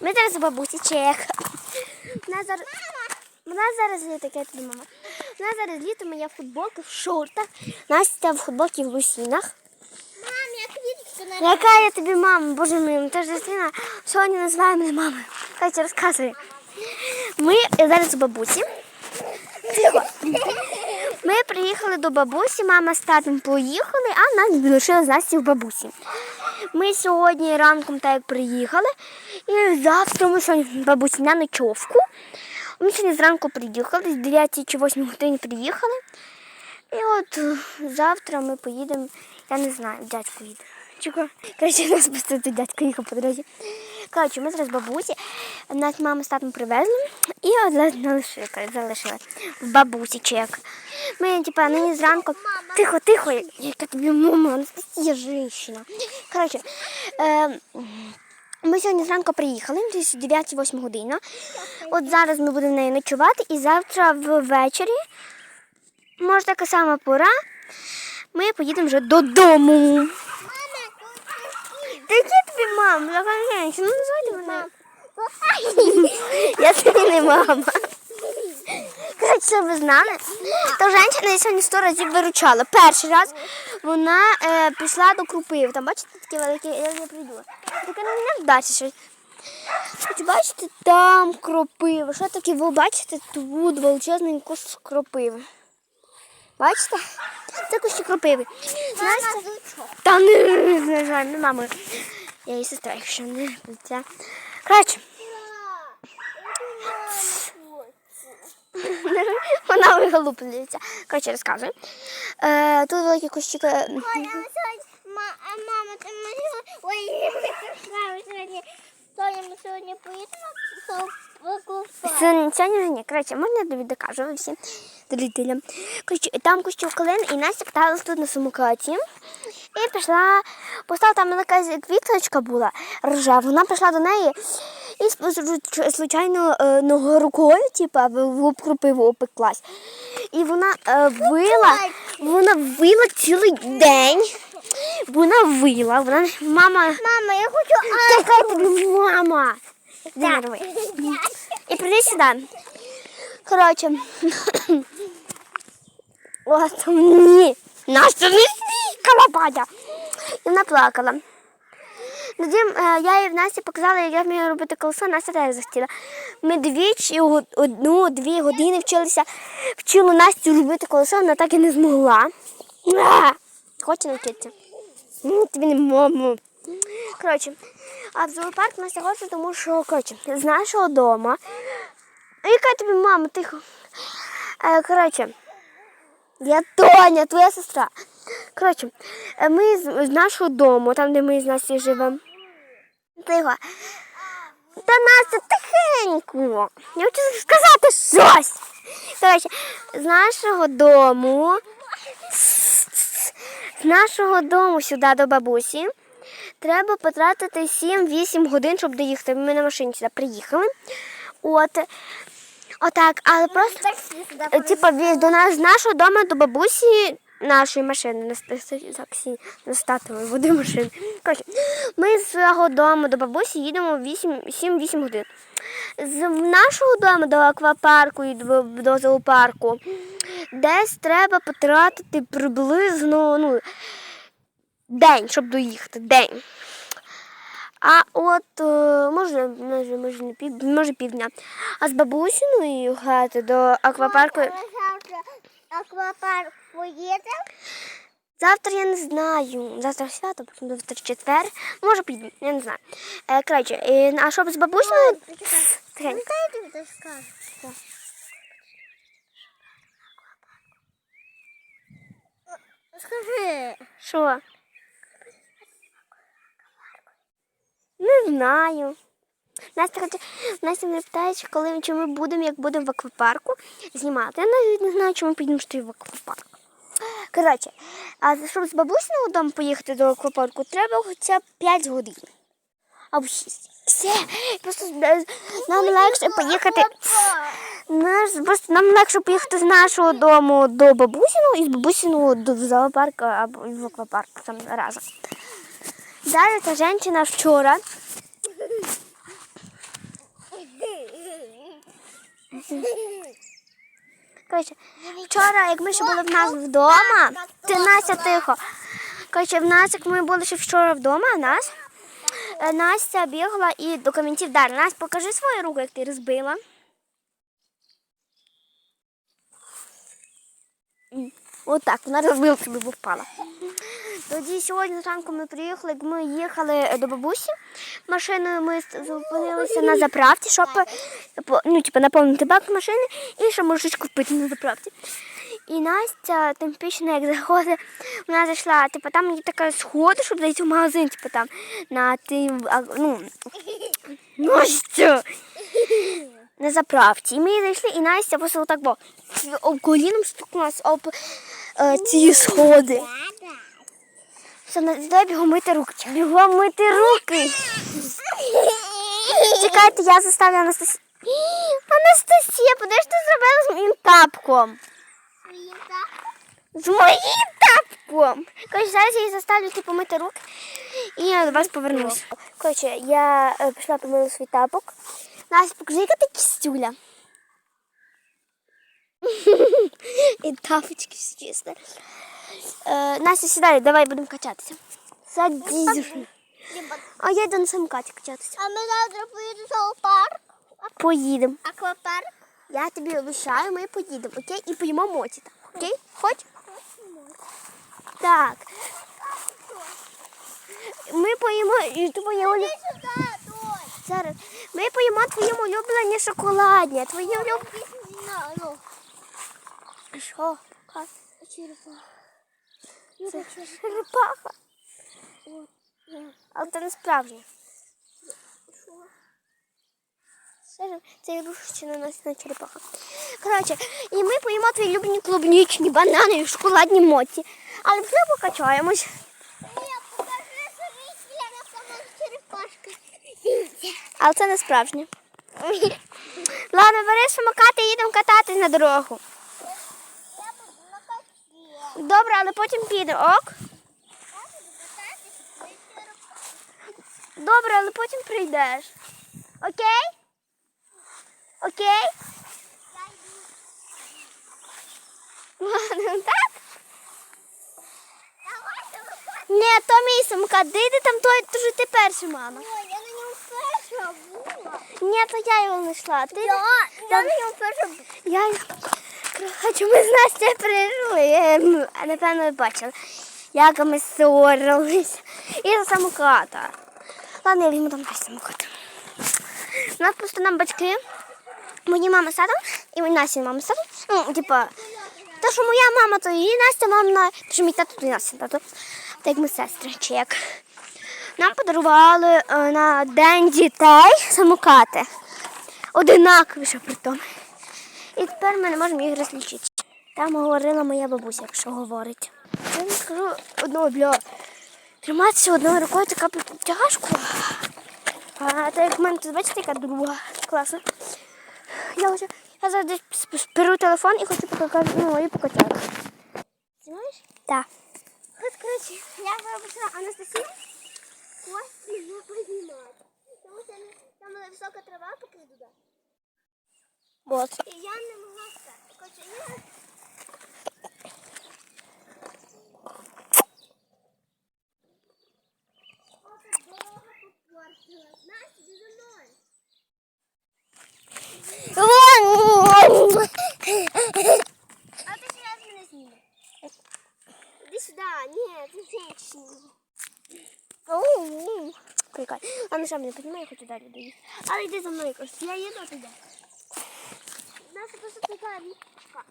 Ми зараз у бабусі чек. Вона зараз. Вона зараз є таке тобі мама. Вона зараз літо моя футболка в шортах. Настя в футболці в лусінах. Мам, я квітку на Яка я тобі мама? Боже мій, ну ти ж дитина сьогодні називає мене мамою. Катя, розказуй. Ми зараз у бабусі. Тихо. Ми приїхали до бабусі, мама з татом поїхали, а нас залишили Насті в бабусі. Ми сьогодні ранком так як приїхали, і завтра ми сьогодні бабусі на ночовку. Ми сьогодні зранку приїхали, з 9 чи 8 годин приїхали. І от е, завтра ми поїдемо, я не знаю, дядько їде. Чого? Коротше, нас просто дядько їхав по дорозі. Коротше, ми зараз бабусі, нас мама з татом привезли і нас залишили, залишили в бабусі чек. Ми, типа, нині зранку. Тихо, тихо, яка тобі мама, Анастасія жінка. Коротше, е, ми сьогодні зранку приїхали, десь 9-8 година. От зараз ми будемо в неї ночувати, і завтра ввечері може така сама пора. Ми поїдемо вже додому. Та які тобі мам? Закажи, ну назвати мене. Я тобі не мама. Коротше, щоб ви знали, то жінка я сьогодні сто разів виручала. Перший раз вона е, пішла до крупив. Там бачите такі великі, я не прийду. Таке не вдасться щось. Бачите, там кропива. Що таке? Ви бачите, тут величезний кус кропиви. Бачите? Це кущі кропиви. Настя... Та не, не жаль, не мама. Я її сестра, якщо не це. Коротше, вона виголуплюється. Коротше, розказую. Е, тут великі кущі. мама, ти мені... Ой, сьогодні, Соня, ми сьогодні поїдемо в купа. Сьогодні ні. Коротше, можна я тобі докажу всім зрителям. Коротше, там кущів калин, і Настя каталась тут на самокаті. І пішла, постала там якась квіточка була рожева. Вона пішла до неї і случайно е, ногою рукою, типа, в обкрупиву опеклась. І вона е, вила, вона вила цілий день. Вона вила, вона мама. Мама, я хочу... Така мама. Нерви. І прийди сюди. Коротше. О, там ні. Настя не свікала. І вона плакала. Тоді е, я їй в Насті показала, як я вмію робити колесо, Настя теж захотіла. Ми двічі, одну-дві години вчилися, вчили Настю робити колесо, вона так і не змогла. Хоче навчитися. М, Тобі не мама. Коротше, а в зоопарк Настя хоче, тому що, коротше, з нашого дому. А яка тобі мама, тихо. Е, коротше, я Тоня, твоя сестра. Коротше, е, ми з, з нашого дому, там, де ми з Настю живемо. Тихо. Та Настя тихенько. Я хочу сказати щось. Коротше, з нашого дому. З нашого дому сюди до бабусі. Треба потратити 7-8 годин, щоб доїхати. Ми на машині сюди приїхали. От. Отак, але просто. Е, Типа від- до нас з нашого дому до бабусі нашої машини статової води машини. Коротше, ми з свого дому до бабусі їдемо 8 7-8 годин. З нашого дому до аквапарку і до, до зоопарку десь треба потратити приблизно ну, день, щоб доїхати. День. А от е, може, може, може, не пів, може півдня. А з бабусіною хати до аквапарку. Аквапарк поїдемо. Завтра я не знаю. Завтра свято, потім завтра четвер. Може піду, я не знаю. Е, коротше, е, а щоб з бабусею. Тихенько. Тобі. Скажи. Що? Не знаю. Настя хоче, Настя мене питає, чи коли чи ми будемо, як будемо в аквапарку знімати. Я навіть не знаю, чому підемо що в аквапарк. Коротше, а щоб з бабусиного дому поїхати до аквапарку, треба хоча б 5 годин. Або 6. Все. Просто нам легше поїхати. Наш, просто нам легше поїхати з нашого дому до бабусиного і з бабусиного до зоопарку або в аквапарк там разом. Далі та жінка вчора. Коротше, вчора, як ми ще були в нас вдома, ти Настя тихо. Коротше, в нас, як ми були ще вчора вдома, нас е, Настя бігла і до камінців далі. Настя, покажи свою руку, як ти розбила. Отак, вона розбила собі, впала. Тоді сьогодні зранку ми приїхали, як ми їхали е, до бабусі. Машиною ми зупинилися на заправці, щоб ну, типу, наповнити бак машини і ще мужичку впити на заправці. І Настя темпічно, як заходить, вона зайшла, типу, там є така схода, щоб зайти в магазин, типу там на тим, ну, Настя! На заправці. І ми зайшли, і Настя просто отак бо об коліном стукнулася об е, ці сходи. Все, дай бігом мити руки. Бігом мити руки. Чекайте, я заставлю Анастасію. Анастасія, ж ти зробила з моїм тапком? З моїм тапком. Коротше, зараз я її заставлю типу, мити руки і я до вас повернусь. Коротше, я е, пішла помила свій тапок. Настя, покажи, яка ти кістюля. І тапочки всі чисто. Е, Настя, сідай, давай будемо качатися. Садись. А я йду на самокаті качатися. А ми завтра поїдемо в зоопарк. Поїдемо. Аквапарк. Я тобі обіцяю, ми поїдемо, окей? І поїмо моті там. Окей? Хоч? Так. Ми поїмо і твоє Толь. Зараз. Ми поїмо твоє улюблені шоколадні. Твої улюблені. Ну. Що? Черепаха. Це черепаха. Але це не справжнє. Це, це ігрушечна носна черепаха. Коротше, і ми поїмо твої улюблені клубнічні, банани і шоколадні моці. Але все покачаємось. Але це не справжнє. Ладно, бери самокат і їдемо кататись на дорогу. Я буду на качці. Добре, але потім підемо, ок? Добре, але потім прийдеш. Окей? Окей? Ладно, так? Ні, то мій самокат. Де йди там той, то ж ти перший, мама. Ой, я на ньому перша була. Ні, то я його знайшла. Ти... Я, я на ньому перша була. Я... Коротше, ми з Настя. Ем, А напевно ви бачили, як ми ссорились. І за самоката. Ладно, я візьму там теж самокат. У нас просто нам батьки, мої мама татом, і мої Насі мама з. Ну, типа, та що моя мама, то її Настя мама, то що мій тато, то і Настя тато. Так як ми сестри, чи як. Нам подарували е, на День дітей самокати. Одинакові, що при тому. І тепер ми не можемо їх розлічити. Там говорила моя бабуся, якщо говорить. Я не скажу одного бля. Триматися одною рукою така тяжко. А так як в мене тут бачите, яка друга класна. Я хочу. Я сп- беру телефон і хочу показати ну, і покачати. Знаєш? Так. От, коротше, я вибачила Анастасію. Кості не піднімати. Тому що там була висока трава, поки туди. От. І я не могла. Коротше, я... А ти ще раз мене знімеш. Іди сюди. Ні, ти. Прикольно. Ну за мною, кажуть. Я їду туди. Настя просто така річка.